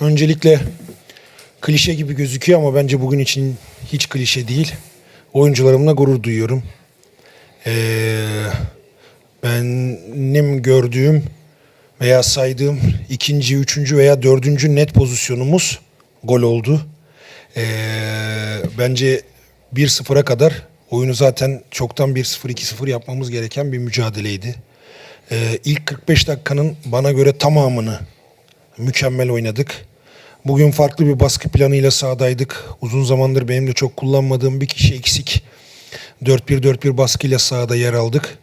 öncelikle klişe gibi gözüküyor ama bence bugün için hiç klişe değil. Oyuncularımla gurur duyuyorum. Ee, benim gördüğüm veya saydığım ikinci, üçüncü veya dördüncü net pozisyonumuz gol oldu. Ee, bence 1-0'a kadar oyunu zaten çoktan 1-0, 2-0 yapmamız gereken bir mücadeleydi. Ee, ilk 45 dakikanın bana göre tamamını mükemmel oynadık. Bugün farklı bir baskı planıyla sahadaydık. Uzun zamandır benim de çok kullanmadığım bir kişi eksik. 4-1-4-1 baskıyla sahada yer aldık.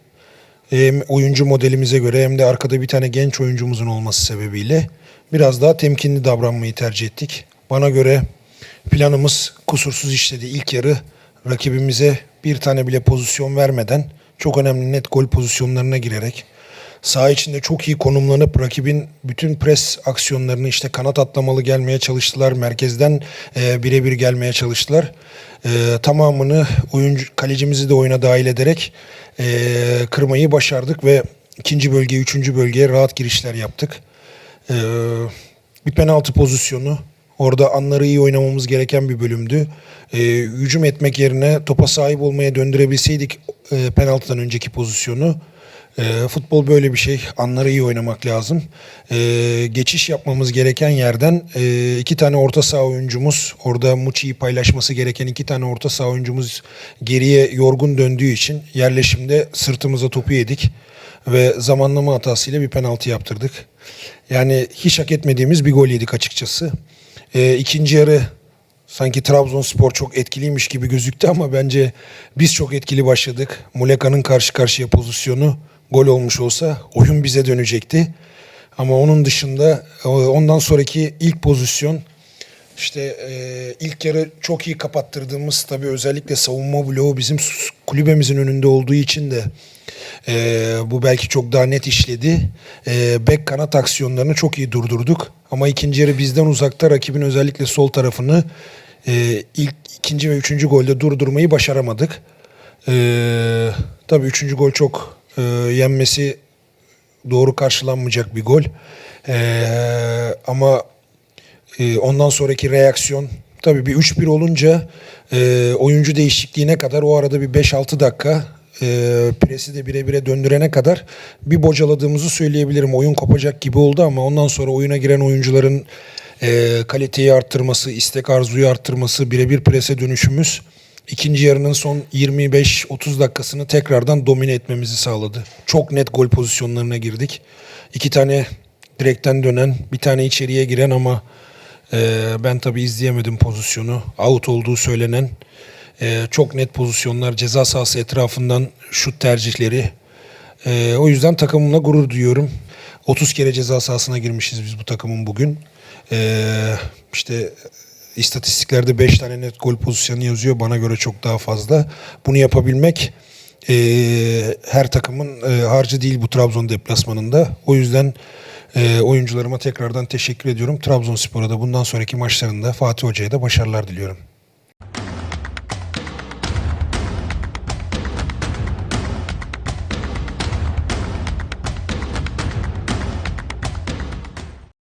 Hem oyuncu modelimize göre hem de arkada bir tane genç oyuncumuzun olması sebebiyle biraz daha temkinli davranmayı tercih ettik. Bana göre planımız kusursuz işledi. İlk yarı rakibimize bir tane bile pozisyon vermeden çok önemli net gol pozisyonlarına girerek saha içinde çok iyi konumlanıp rakibin bütün pres aksiyonlarını işte kanat atlamalı gelmeye çalıştılar. Merkezden e, birebir gelmeye çalıştılar. E, tamamını oyuncu kalecimizi de oyuna dahil ederek e, kırmayı başardık ve ikinci bölgeye, üçüncü bölgeye rahat girişler yaptık. E, bir penaltı pozisyonu. Orada anları iyi oynamamız gereken bir bölümdü. E, hücum etmek yerine topa sahip olmaya döndürebilseydik e, penaltıdan önceki pozisyonu. E, futbol böyle bir şey. Anları iyi oynamak lazım. E, geçiş yapmamız gereken yerden e, iki tane orta saha oyuncumuz, orada Muçi'yi paylaşması gereken iki tane orta saha oyuncumuz geriye yorgun döndüğü için yerleşimde sırtımıza topu yedik ve zamanlama hatasıyla bir penaltı yaptırdık. Yani hiç hak etmediğimiz bir gol yedik açıkçası. E, ikinci yarı Sanki Trabzonspor çok etkiliymiş gibi gözüktü ama bence biz çok etkili başladık. Muleka'nın karşı karşıya pozisyonu gol olmuş olsa oyun bize dönecekti. Ama onun dışında e, ondan sonraki ilk pozisyon işte e, ilk yarı çok iyi kapattırdığımız tabii özellikle savunma bloğu bizim kulübemizin önünde olduğu için de e, bu belki çok daha net işledi. E, bek kanat aksiyonlarını çok iyi durdurduk. Ama ikinci yarı bizden uzakta rakibin özellikle sol tarafını e, ilk ikinci ve üçüncü golde durdurmayı başaramadık. E, tabii üçüncü gol çok e, yenmesi doğru karşılanmayacak bir gol. E, ama ee, ondan sonraki reaksiyon tabii bir 3-1 olunca e, oyuncu değişikliğine kadar o arada bir 5-6 dakika e, presi de bire bire döndürene kadar bir bocaladığımızı söyleyebilirim. Oyun kopacak gibi oldu ama ondan sonra oyuna giren oyuncuların e, kaliteyi arttırması, istek arzuyu arttırması, birebir prese dönüşümüz ikinci yarının son 25-30 dakikasını tekrardan domine etmemizi sağladı. Çok net gol pozisyonlarına girdik. İki tane direkten dönen, bir tane içeriye giren ama ee, ben tabii izleyemedim pozisyonu. Out olduğu söylenen e, çok net pozisyonlar, ceza sahası etrafından şut tercihleri. Ee, o yüzden takımımla gurur duyuyorum. 30 kere ceza sahasına girmişiz biz bu takımın bugün. Ee, işte istatistiklerde 5 tane net gol pozisyonu yazıyor. Bana göre çok daha fazla. Bunu yapabilmek e, her takımın e, harcı değil bu Trabzon deplasmanında. O yüzden e, oyuncularıma tekrardan teşekkür ediyorum. Trabzonspor'a da bundan sonraki maçlarında Fatih Hoca'ya da başarılar diliyorum.